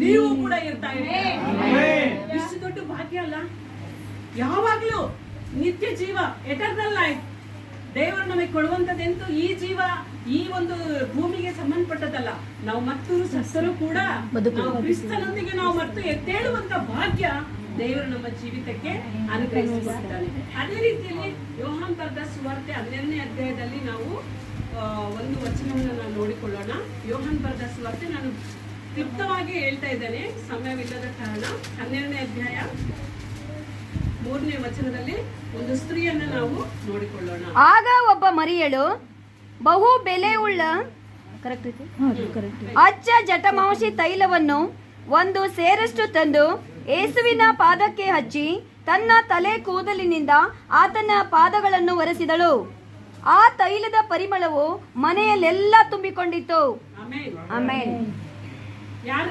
ನೀವು ಕೂಡ ಇರ್ತಾ ಇದ್ದೀರಿ? ಇಷ್ಟು ದೊಡ್ಡ ಭಾಗ್ಯ ಅಲ್ಲ? ಯಾವಾಗ್ಲೂ ನಿತ್ಯ ಜೀವ ಎಟರ್ನಲ್ ಲೈಫ್ ದೇವರು ನಮಗೆ ಕೊಡುವಂತದ್ದೆಂತೂ ಈ ಜೀವ ಈ ಒಂದು ಭೂಮಿಗೆ ಸಂಬಂಧಪಟ್ಟದಲ್ಲ ನಾವು ಮತ್ತು ಸಸ್ಸರು ಕೂಡ ನಾವು ಕ್ರಿಸ್ತನೊಂದಿಗೆ ನಾವು ಮತ್ತು ಎದ್ದೇಳುವಂತ ಭಾಗ್ಯ ದೇವರು ನಮ್ಮ ಜೀವಿತಕ್ಕೆ ಅನುಗ್ರಹಿಸಿದ್ದಾನೆ ಅದೇ ರೀತಿಯಲ್ಲಿ ಯೋಹಾನ್ ಬರೆದ ಸುವಾರ್ತೆ ಹನ್ನೆರಡನೇ ಅಧ್ಯಾಯದಲ್ಲಿ ನಾವು ಆ, ಒಂದು ವಚನವನ್ನು ನಾವು ನೋಡಿಕೊಳ್ಳೋಣ. ಯೋಹಾನ್ ಬರೆದ ಸುವಾರ್ತೆ ನಾನು ಕ್ಲಿಪ್ತವಾಗಿ ಹೇಳ್ತಾ ಇದ್ದೇನೆ ಸಮಯವಿಲ್ಲದ ಕಾರಣ ಹನ್ನೆರಡನೇ ಅಧ್ಯಾಯ ಮೂರನೇ ವಚನದಲ್ಲಿ ಒಂದು ಸ್ತ್ರೀಯನ್ನ ನಾವು ನೋಡಿಕೊಳ್ಳೋಣ. ಆಗ ಒಬ್ಬ ಮರಿಯಳು ಬಹು ಬೆಲೆ ಉಳ್ಳ ಕರೆಕ್ಟ್ ಅಚ್ಚ ಜಟಮಾಂಸಿ ತೈಲವನ್ನು ಒಂದು ಸೇರಷ್ಟು ತಂದು ಏಸುವಿನ ಪಾದಕ್ಕೆ ಹಚ್ಚಿ ತನ್ನ ತಲೆ ಕೂದಲಿನಿಂದ ಆತನ ಪಾದಗಳನ್ನು ಒರೆಸಿದಳು. ಆ ತೈಲದ ಪರಿಮಳವು ಮನೆಯಲ್ಲೆಲ್ಲ ತುಂಬಿಕೊಂಡಿತ್ತು. ಆಮೇಲೆ ಯಾರು